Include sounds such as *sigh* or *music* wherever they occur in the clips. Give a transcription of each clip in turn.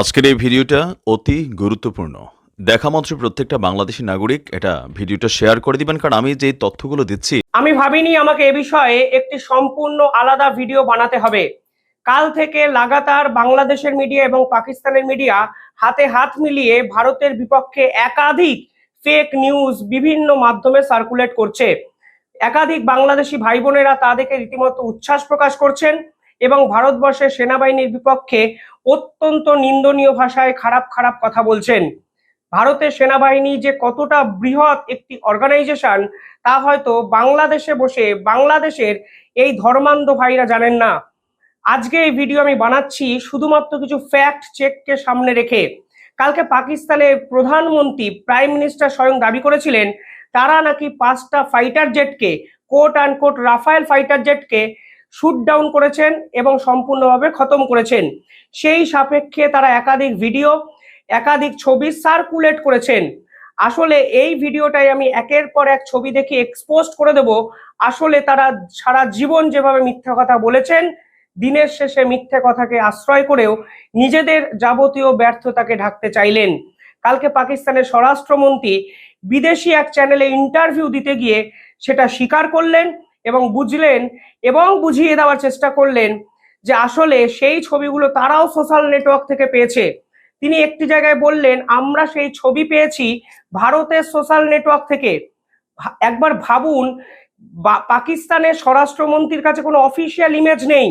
আজকের এই ভিডিওটা অতি গুরুত্বপূর্ণ। দেখা মাত্র প্রত্যেকটা বাংলাদেশি নাগরিক এটা ভিডিওটা শেয়ার করে দিবেন, কারণ আমি যে তথ্যগুলো দিচ্ছি আমি ভাবিনি আমাকে এ বিষয়ে একটি সম্পূর্ণ আলাদা ভিডিও বানাতে হবে। কাল থেকে লাগাতার বাংলাদেশের মিডিয়া এবং পাকিস্তানের মিডিয়া হাতে হাত মিলিয়ে ভারতের বিপক্ষে একাধিক ফেক নিউজ বিভিন্ন মাধ্যমে সার্কুলেট করছে। একাধিক বাংলাদেশি ভাই বোনেরা তা দেখে রীতিমতো উচ্ছ্বাস প্রকাশ করছেন এবং ভারতবর্ষের সেনাবাহিনীর বিপক্ষে অত্যন্ত নিন্দনীয় ভাষায় খারাপ খারাপ কথা বলছেন। ভারতের সেনাবাহিনী যে কতটা বৃহৎ একটি অর্গানাইজেশন তা হয়তো বাংলাদেশে বসে বাংলাদেশের এই ধর্মান্ধ ভাইরা জানেন না। আজকে এই ভিডিও আমি বানাচ্ছি শুধুমাত্র কিছু ফ্যাক্ট চেককে সামনে রেখে। কালকে পাকিস্তানের প্রধানমন্ত্রী প্রাইম মিনিস্টার স্বয়ং দাবি করেছিলেন, তারা নাকি পাঁচটা fighter জেটকে quote and quote Rafale fighter জেটকে shoot down করেছেন এবং সম্পূর্ণভাবে খতম করেছেন। সেই সাপেক্ষে তারা একাধিক ভিডিও একাধিক ছবি সার্কুলেট করেছেন। আসলে এই ভিডিওটাই আমি একের পর এক ছবি দেখে এক্সপোজ করে দেব। আসলে তারা সারা জীবন যেভাবে মিথ্যা কথা বলেছেন, দিনের শেষে মিথ্যে কথাকে আশ্রয় করেও নিজেদের যাবতীয় ব্যর্থতাকে ঢাকতে চাইলেন। কালকে পাকিস্তানের স্বরাষ্ট্রমন্ত্রী বিদেশি এক চ্যানেলে ইন্টারভিউ দিতে গিয়ে সেটা স্বীকার করলেন। এবং বুঝলেন এবং বুঝিয়ে দেওয়ার চেষ্টা করলেন যে আসলে সেই ছবিগুলো তারাও সোশ্যাল নেটওয়ার্ক থেকে পেয়েছে। তিনি একটি জায়গায় বললেন, আমরা সেই ছবি পেয়েছি ভারতের সোশ্যাল নেটওয়ার্ক থেকে। একবার ভাবুন পাকিস্তানের স্বরাষ্ট্রমন্ত্রীর কাছে কোনো অফিসিয়াল ইমেজ নেই।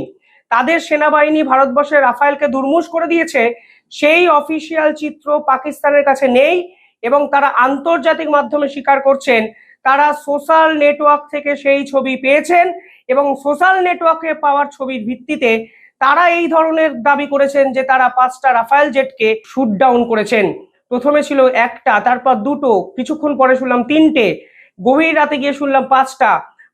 তাদের সেনাবাহিনী ভারতবর্ষের রাফায়েলকে দুর্মুষ করে দিয়েছে। সেই অফিসিয়াল চিত্র পাকিস্তানের কাছে নেই এবং তারা আন্তর্জাতিক মাধ্যমে স্বীকার করছেন তারা সোশ্যাল নেটওয়ার্ক থেকে সেই ছবি পেয়েছেন এবং সোশ্যাল নেটওয়ার্কে পাওয়ার ছবির ভিত্তিতে তারা এই ধরনের দাবি করেছেন যে তারা পাঁচটা রাফায়েল জেটকে শুট ডাউন করেছেন। প্রথমে ছিল একটা, তারপর দুটো, কিছুক্ষণ পরে শুনলাম তিনটে, গভীর রাতে গিয়ে শুনলাম পাঁচটা।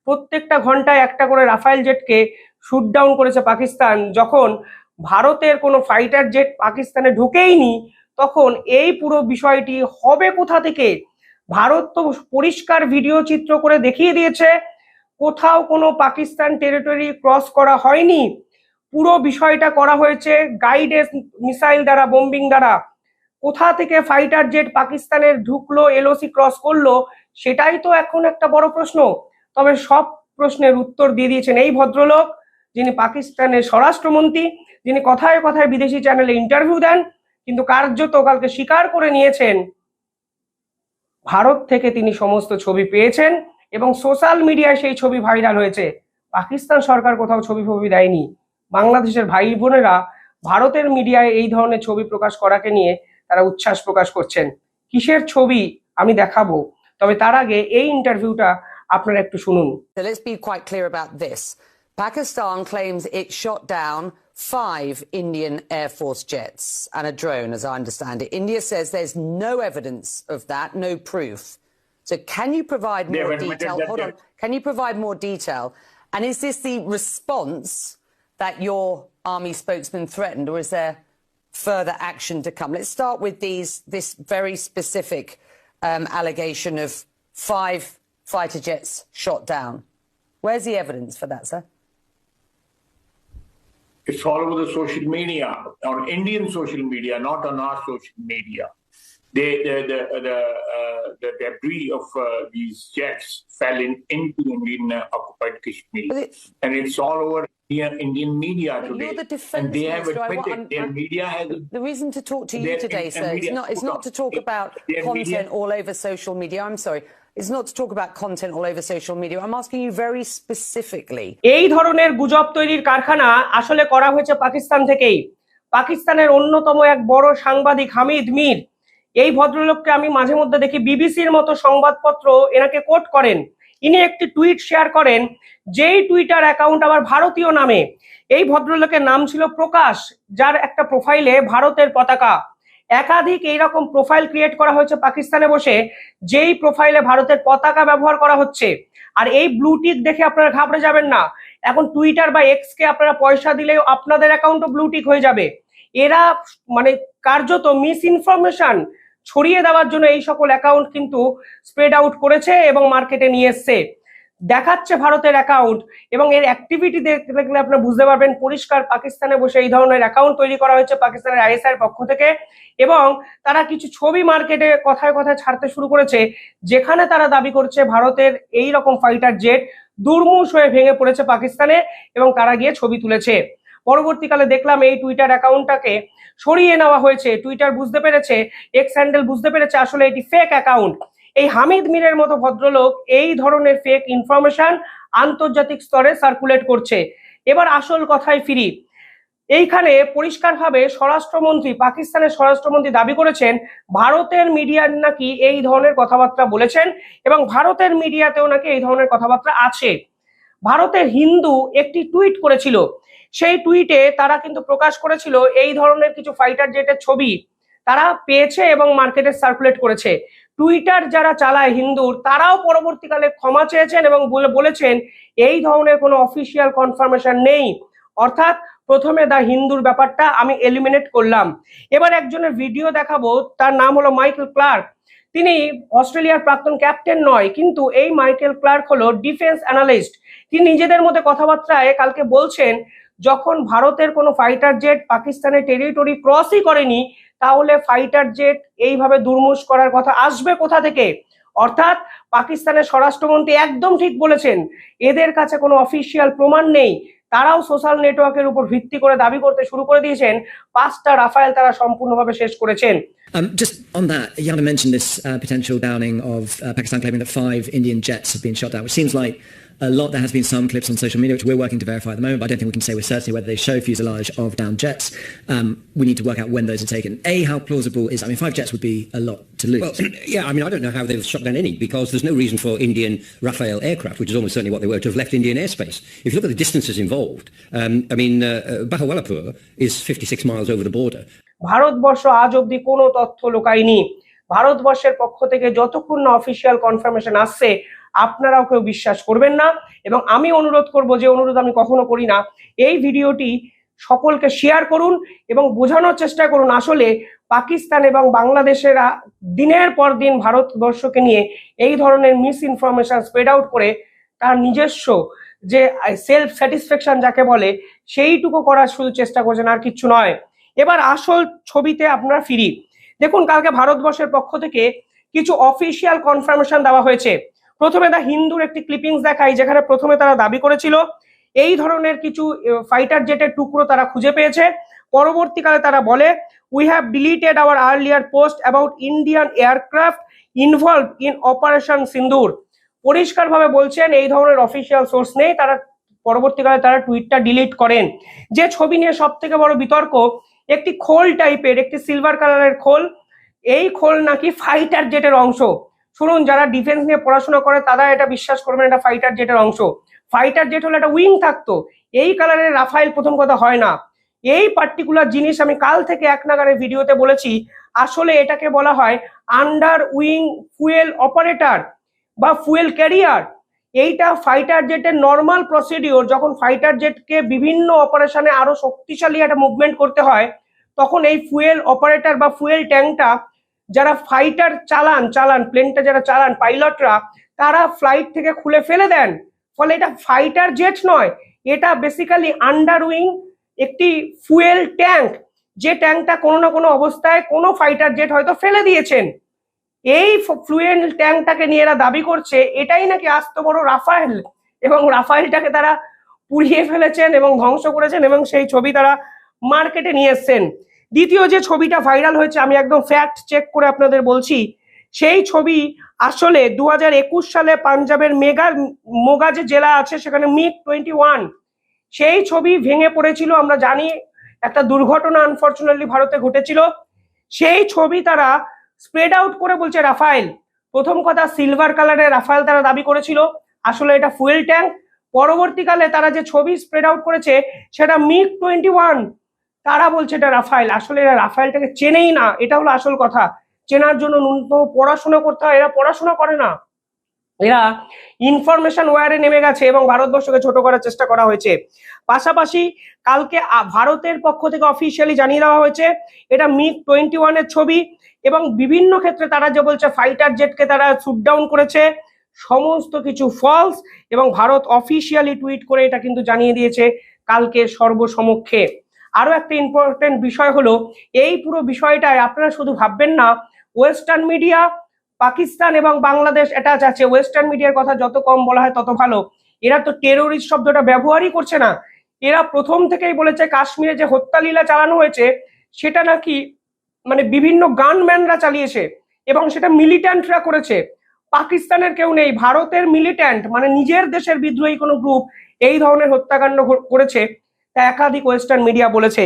প্রত্যেকটা ঘন্টায় একটা করে রাফায়েল জেটকে শুট ডাউন করেছে পাকিস্তান। যখন ভারতের কোনো ফাইটার জেট পাকিস্তানে ঢুকেইনি, তখন এই পুরো বিষয়টি হবে কোথা থেকে? ভারত তো পরিষ্কার ভিডিও চিত্র করে দেখিয়ে দিয়েছে, কোথাও কোনো পাকিস্তান টেরিটরি ক্রস করা হয়নি। পুরো বিষয়টা করা হয়েছে গাইডেন্স মিসাইল দ্বারা বোম্বিং দ্বারা। কোথা থেকে ফাইটার জেট পাকিস্তানের ঢুকলো এলওসি ক্রস করল, সেটাই তো এখন একটা বড় প্রশ্ন। তবে সব প্রশ্নের উত্তর দিয়ে দিয়েছেন এই ভদ্রলোক, যিনি পাকিস্তানের স্বরাষ্ট্রমন্ত্রী, যিনি কথায় কথায় বিদেশি চ্যানেলে ইন্টারভিউ দেন, কিন্তু কার্যত কালকে স্বীকার করে নিয়েছেন ভারত থেকে তিনি সমস্ত ছবি পেয়েছেন এবং সোশ্যাল মিডিয়ায় সেই ছবি ভাইরাল হয়েছে। পাকিস্তান সরকার কোথাও ছবি ফবি দেয়নি। বাংলাদেশের ভাই বোনেরা ভারতের মিডিয়ায় এই ধরনের ছবি প্রকাশ করাকে নিয়ে তারা উচ্ছ্বাস প্রকাশ করছেন। কিসের ছবি? আমি দেখাবো। তবে তার আগে এই ইন্টারভিউটা আপনারা একটু শুনুন. Pakistan claims it shot down five Indian Air Force jets and a drone, as I understand it. India says there's no evidence of that, no proof. So can you provide more admitted detail? Hold on. Can you provide more detail? And is this the response that your army spokesman threatened, or is there further action to come? Let's start with these this very specific um, allegation of five fighter jets shot down. Where's the evidence for that, sir? It's all over the social media, on Indian social media, not on our social media. They, the the the, uh, the debris of uh, these jets fell in, into Indian uh, occupied Kashmir, and it's all over Indian, Indian media today. you're the defence and they have. I admitted I'm- their I'm- media has. The reason to talk to you today, and sir, is not, hold not to talk about content all over social media. I'm sorry. It's not to talk about content all over social media. I'm asking you very specifically. এই ধরনের গুজব তৈরির কারখানা আসলে করা হয়েছে পাকিস্তান থেকেই। পাকিস্তানের অন্যতম এক বড় সাংবাদিক হামিদ মির। এই ভদ্রলোককে আমি মাঝে মধ্যে দেখি বিবিসির মতো সংবাদপত্র এনাকে কোট করেন। ইনি একটি টুইট শেয়ার করেন, যেই টুইটার অ্যাকাউন্ট আবার ভারতীয় নামে। এই ভদ্রলোকের নাম ছিল প্রকাশ, যার একটা প্রোফাইলে ভারতের পতাকা। একাধিক এইরকম প্রোফাইল ক্রিয়েট করা হয়েছে পাকিস্তানে বসে, যেই প্রোফাইলে ভারতের পতাকা ব্যবহার করা হচ্ছে। আর এই ব্লু টিক দেখে আপনারা ঘাবড়ে যাবেন না। এখন টুইটার বা এক্স কে আপনারা পয়সা দিলেও আপনাদের অ্যাকাউন্টও ব্লু টিক হয়ে যাবে। এরা মানে কার্যত মিস ইনফরমেশন ছড়িয়ে দেওয়ার জন্য এই সকল অ্যাকাউন্ট কিন্তু স্প্রেড আউট করেছে এবং মার্কেটে নিয়ে এসছে। দেখাচ্ছে ভারতের অ্যাকাউন্ট এবং এর অ্যাক্টিভিটি দেখলে আপনি বুঝতে পারবেন, পরিষ্কার পাকিস্তানে বসে এই ধরনের অ্যাকাউন্ট তৈরি করা হয়েছে পাকিস্তানের আইএসআই এর পক্ষ থেকে এবং তারা কিছু ছবি মার্কেটে কথায় কথায় ছাড়তে শুরু করেছে, যেখানে তারা দাবি করছে ভারতের এই রকম ফাইটার জেট দুর্মুষ হয়ে ভেঙে পড়েছে পাকিস্তানে এবং তারা গিয়ে ছবি তুলেছে। পরবর্তীকালে দেখলাম এই টুইটার অ্যাকাউন্টটাকে সরিয়ে নেওয়া হয়েছে। টুইটার বুঝতে পেরেছে এক্স হ্যান্ডেল বুঝতে পেরেছে আসলে এটি ফেক অ্যাকাউন্ট এই হামিদ মিরের মতো ভদ্রলোক এই ধরনের ফেক ইনফরমেশন আন্তর্জাতিক স্তরে সার্কুলেট করছে। এবার আসল কথায় ফিরি। এইখানে পরিষ্কারভাবে স্বরাষ্ট্রমন্ত্রী, পাকিস্তানের স্বরাষ্ট্রমন্ত্রী দাবি করেছেন, ভারতের মিডিয়ার নাকি এই ধরনের কথাবার্তা বলেছেন এবং ভারতের মিডিয়াতেও নাকি এই ধরনের কথাবার্তা আছে। ভারতের হিন্দু একটি টুইট করেছিল। সেই টুইটে তারা কিন্তু প্রকাশ করেছিল এই ধরনের কিছু ফাইটার জেটের ছবি। তারা পেয়েছে এবং মার্কেটে সার্কুলেট করেছে। টুইটার যারা চালায় হিন্দুর তারাও পরবর্তীকালে ক্ষমা চেয়েছেন এবং বলে- বলেছেন, এই ধরনের কোনো অফিসিয়াল কনফার্মেশন নেই। অর্থাৎ প্রথমে দা হিন্দুর ব্যাপারটা আমি এলিমিনেট করলাম। এবার একজনের ভিডিও দেখাবো, তার নাম হলো মাইকেল ক্লার্ক তিনি অস্ট্রেলিয়ার প্রাক্তন ক্যাপ্টেন নয়, কিন্তু এই মাইকেল ক্লার্ক হলো ডিফেন্স অ্যানালিস্ট তিনি নিজেদের মধ্যে কথাবার্তায় কালকে বলছেন, যখন ভারতের কোনো ফাইটার জেট পাকিস্তানের টেরিটরি ক্রসই করেনি তাহলে ফাইটার জেট এইভাবে দুর্মুষ করার কথা আসবে কোথা থেকে? অর্থাৎ পাকিস্তানের স্বরাষ্ট্রমন্ত্রী একদম ঠিক বলেছেন, এদের কাছে কোনো অফিসিয়াল প্রমাণ নেই। তারাও সোশ্যাল নেটওয়ার্কের উপর ভিত্তি করে দাবি করতে শুরু করে দিয়েছেন। পাঁচটা রাফায়েল তারা সম্পূর্ণভাবে শেষ করেছেন। Um, just on that, Yana mentioned this uh, potential downing of uh, Pakistan claiming that five Indian jets have been shot down, which seems like a lot. There has been some clips on social media, which we're working to verify at the moment, but I don't think we can say with certainty whether they show fuselage of downed jets. Um, we need to work out when those are taken. A, how plausible is, I mean, five jets would be a lot to lose. Well, *clears throat* yeah, I mean, I don't know how they've shot down any because there's no reason for Indian Rafael aircraft, which is almost certainly what they were, to have left Indian airspace. If you look at the distances involved, um, I mean, uh, uh, Bahawalapur is 56 miles over the border. Bharatvarsha আজ অবধি কোনো তথ্য লোকায়নি। ভারতবর্ষের পক্ষ থেকে যতক্ষণ না official confirmation আসছে, আপনারাও কেউ বিশ্বাস করবেন না। এবং আমি অনুরোধ করব যে অনুরোধ আমি কখনো করি না, এই ভিডিওটি সকলকে শেয়ার করুন এবং বোঝানোর চেষ্টা করুন আসলে পাকিস্তান এবং বাংলাদেশেরা দিনের পর দিন ভারতবর্ষকে নিয়ে এই ধরনের মিস ইনফরমেশন স্প্রেড আউট করে তার নিজস্ব যে সেলফ স্যাটিসফ্যাকশন যাকে বলে, সেইটুকু করার শুধু চেষ্টা করছেন আর কিচ্ছু নয়। এবার আসল ছবিতে আপনারা ফিরি দেখুন, কালকে ভারতবর্ষের পক্ষ থেকে কিছু অফিসিয়াল কনফার্মেশন দেওয়া হয়েছে। প্রথমে দা হিন্দুর একটি ক্লিপিংস দেখাই, যেখানে প্রথমে তারা দাবি করেছিল, এই ধরনের কিছু ফাইটার জেটের টুকরো তারা খুঁজে পেয়েছে। পরবর্তীকালে তারা বলে we have deleted our earlier post about Indian aircraft involve in operation Sindoor পরিষ্কারভাবে বলছেন, এই ধরনের অফিসিয়াল সোর্স নেই, তারা পরবর্তীকালে তারা টুইটটা ডিলিট করেন। যে ছবি নিয়ে সব থেকে বড় বিতর্ক একটি খোল টাইপের একটি সিলভার কালারের খোল। এই খোল নাকি ফাইটার জেটের অংশ। শুনুন, যারা ডিফেন্স নিয়ে পড়াশোনা করে, তারা এটা বিশ্বাস করবেন, এটা ফাইটার জেটের অংশ। ফাইটার জেট হলে একটা উইং থাকতো। এই কালারের রাফাইল প্রথম কথা হয় না। এই পার্টিকুলার জিনিস আমি কাল থেকে এক নাগারে ভিডিওতে বলেছি, আসলে এটাকে বলা হয় আন্ডার উইং ফুয়েল অপারেটর বা ফুয়েল ক্যারিয়ার এইটা ফাইটার জেটের নর্মাল প্রসিডিওর যখন ফাইটার জেটকে বিভিন্ন অপারেশনে আরও শক্তিশালী একটা মুভমেন্ট করতে হয়, তখন এই ফুয়েল অপারেটর বা ফুয়েল ট্যাঙ্কটা যারা ফাইটার চালান চালান প্লেনটা যারা চালান পাইলটরা তারা ফ্লাইট থেকে খুলে ফেলে দেন। ফলে এটা ফাইটার জেট নয়, এটা বেসিক্যালি আন্ডার উইং একটি ফুয়েল ট্যাঙ্ক যে ট্যাঙ্কটা কোনো না কোনো অবস্থায় কোনো ফাইটার জেট হয়তো ফেলে দিয়েছেন। এই ফ্লুয়েল ট্যাঙ্কটাকে নিয়ে এরা দাবি করছে, এটাই নাকি আস্ত বড় রাফায়েল? এবং রাফায়েলটাকে তারা পুড়িয়ে ফেলেছেন এবং ধ্বংস করেছেন এবং সেই ছবি তারা মার্কেটে নিয়ে এসছেন। দ্বিতীয় যে ছবিটা ভাইরাল হয়েছে, আমি একদম ফ্যাক্ট চেক করে আপনাদের বলছি, সেই ছবি আসলে দু হাজার একুশ সালে পাঞ্জাবের মেগা, মোগা যে জেলা আছে, সেখানে মিগ টোয়েন্টি ওয়ান, সেই ছবি ভেঙে পড়েছিল, আমরা জানি, একটা দুর্ঘটনা আনফর্চুনেটলি ভারতে ঘটেছিল। সেই ছবি তারা স্প্রেড আউট করে বলছে রাফায়েল। প্রথম কথা সিলভার কালারের রাফায়েল তারা দাবি করেছিল। আসলে এটা ফুয়েল ট্যাঙ্ক পরবর্তীকালে তারা যে ছবি স্প্রেড আউট করেছে, সেটা মিগ টোয়েন্টি ওয়ান তারা বলছে এটা রাফায়েল। আসলে এরা রাফায়েলটাকে চেনেই না। এটা হলো আসল কথা। চেনার জন্য ন্যূনতম পড়াশোনা করতে হয়। এরা পড়াশোনা করে না। এরা ইনফরমেশন ওয়ারে নেমে গেছে এবং ভারতবর্ষকে ছোট করার চেষ্টা করা হয়েছে। পাশাপাশি কালকে ভারতের পক্ষ থেকে অফিসিয়ালি জানিয়ে দেওয়া হয়েছে, এটা মিগ টোয়েন্টি ওয়ানের ছবি। এবং বিভিন্ন ক্ষেত্রে তারা যে বলছে ফাইটার জেটকে তারা শুট ডাউন করেছে, সমস্ত কিছু ফলস এবং ভারত অফিসিয়ালি টুইট করে এটা কিন্তু জানিয়ে দিয়েছে কালকে সর্বসমক্ষে। আরও একটা ইম্পর্টেন্ট বিষয় হলো, এই পুরো বিষয়টায় আপনারা শুধু ভাববেন না ওয়েস্টার্ন মিডিয়া পাকিস্তান এবং বাংলাদেশ অ্যাটাচ আছে। ওয়েস্টার্ন মিডিয়ার কথা যত কম বলা হয় তত ভালো। এরা তো টেরোরিস্ট শব্দটা ব্যবহারই করছে না। এরা প্রথম থেকেই বলেছে কাশ্মীরে যে হত্যালীলা চালানো হয়েছে, সেটা নাকি মানে বিভিন্ন গানম্যানরা চালিয়েছে এবং সেটা মিলিট্যান্টরা করেছে। পাকিস্তানের কেউ নেই, ভারতের মিলিট্যান্ট মানে নিজের দেশের বিদ্রোহী কোনো গ্রুপ এই ধরনের হত্যাকাণ্ড করেছে, তা একাধিক ওয়েস্টার্ন মিডিয়া বলেছে।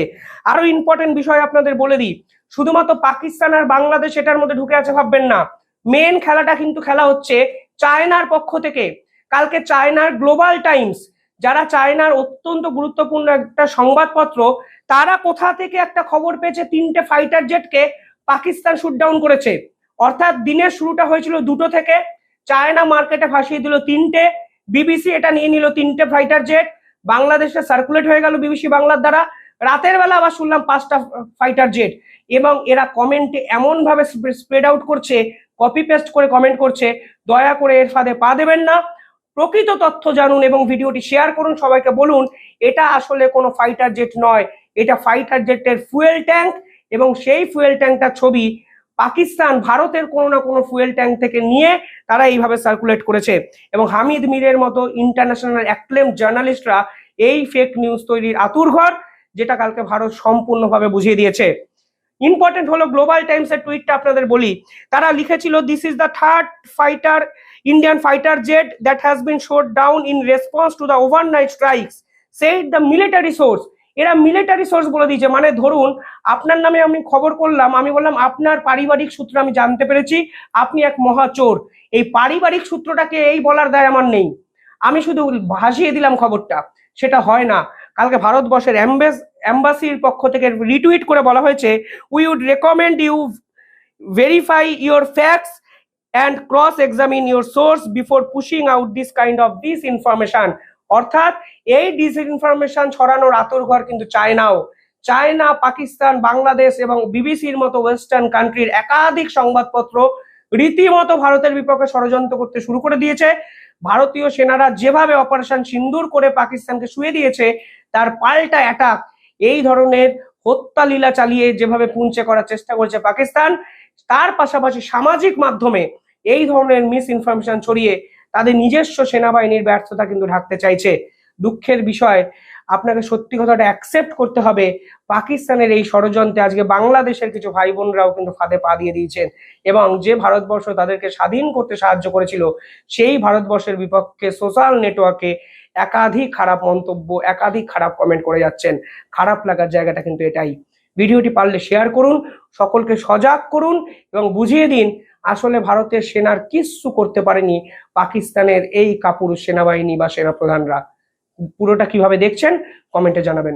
আরও ইম্পর্টেন্ট বিষয় আপনাদের বলে দিই, শুধুমাত্র পাকিস্তান আর বাংলাদেশ এটার মধ্যে ঢুকে আছে ভাববেন না। মেন খেলাটা কিন্তু খেলা হচ্ছে চায়নার পক্ষ থেকে। কালকে চায়নার গ্লোবাল টাইমস, যারা চায়নার অত্যন্ত গুরুত্বপূর্ণ একটা সংবাদপত্র তারা কোথা থেকে একটা খবর পেয়েছে? তিনটে ফাইটার জেটকে পাকিস্তান শুটডাউন করেছে। অর্থাৎ দিনের শুরুটা হয়েছিল দুটো থেকে। চায়না মার্কেটে ভাসিয়ে দিল তিনটে। বিবিসি এটা নিয়ে নিল তিনটে ফাইটার জেট বাংলাদেশে সার্কুলেট হয়ে গেল বিবিসি বাংলার দ্বারা। রাতের বেলা আবার শুনলাম পাঁচটা ফাইটার জেট এবং এরা কমেন্টে এমন ভাবে স্প্রেড আউট করছে কপি পেস্ট করে কমেন্ট করছে। দয়া করে এর ফাঁদে পা দেবেন না। প্রকৃত তথ্য জানুন এবং ভিডিওটি শেয়ার করুন সবাইকে বলুন। এটা আসলে কোনো ফাইটার জেট নয়। এটা ফাইটার জেটের ফুয়েল ট্যাঙ্ক এবং সেই ফুয়েল ট্যাঙ্কটার ছবি পাকিস্তান ভারতের কোনো না কোনো ফুয়েল ট্যাঙ্ক থেকে নিয়ে তারা এইভাবে সার্কুলেট করেছে। এবং হামিদ মিরের মতো ইন্টারন্যাশনাল অ্যাক্লেম জার্নালিস্টরা এই ফেক নিউজ তৈরির আতুরঘর যেটা কালকে ভারত সম্পূর্ণভাবে বুঝিয়ে দিয়েছে। ইম্পর্টেন্ট হলো গ্লোবাল টাইমস এর টুইটটা আপনাদের বলি। তারা লিখেছিল this is the third fighter Indian fighter jet that has been shot down in response to the overnight strikes said the military source এরা মিলিটারি সোর্স বলে দিয়েছে। মানে ধরুন, আপনার নামে আমি খবর করলাম, আমি বললাম, আপনার পারিবারিক সূত্র আমি জানতে পেরেছি, আপনি এক মহাচোর এই পারিবারিক সূত্রটাকে এই বলার দায় আমার নেই। আমি শুধু ভাসিয়ে দিলাম খবরটা। সেটা হয় না। কালকে ভারতবর্ষের অ্যাম্বাস অ্যাম্বাসির পক্ষ থেকে রিটুইট করে বলা হয়েছে we would recommend you verify your facts and cross examine your source before pushing out this kind of this information অর্থাৎ এই ডিসইনফরমেশন ছড়ানোর আতরঘর কিন্তু চায়নাও। চায়না, পাকিস্তান, বাংলাদেশ এবং বিবিসির মতো ওয়েস্টার্ন কান্ট্রির একাধিক সংবাদপত্র রীতিমতো ভারতের বিপক্ষে ষড়যন্ত্র করতে শুরু করে দিয়েছে। ভারতীয় সেনারা যেভাবে অপারেশন সিন্দুর করে পাকিস্তানকে শুয়ে দিয়েছে, তার পাল্টা অ্যাটাক এই ধরনের হত্যা লীলা চালিয়ে যেভাবে পুঞ্চে করার চেষ্টা করেছে পাকিস্তান, তার পাশাপাশি সামাজিক মাধ্যমে এই ধরনের মিস ইনফরমেশন ছড়িয়ে তাদের নিজস্ব সেনাবাহিনীর ব্যর্থতা কিন্তু ঢাকতে চাইছে। দুঃখের বিষয়, আপনাকে সত্যি কথাটা অ্যাকসেপ্ট করতে হবে, পাকিস্তানের এই ষড়যন্ত্রে আজকে বাংলাদেশের কিছু ভাই বোনরাও কিন্তু ফাঁদে পা দিয়ে দিয়েছেন। এবং যে ভারতবর্ষ তাদেরকে স্বাধীন করতে সাহায্য করেছিল, সেই ভারতবর্ষের বিপক্ষে সোশ্যাল নেটওয়ার্কে একাধিক খারাপ মন্তব্য, একাধিক খারাপ কমেন্ট করে যাচ্ছেন। খারাপ লাগার জায়গাটা কিন্তু এটাই। ভিডিওটি পারলে শেয়ার করুন, সকলকে সজাগ করুন এবং বুঝিয়ে দিন আসলে ভারতের সেনার কিচ্ছু করতে পারেনি পাকিস্তানের এই কাপুর সেনাবাহিনী বা সেনাপ্রধানরা। পুরোটা কীভাবে দেখছেন, কমেন্টে জানাবেন।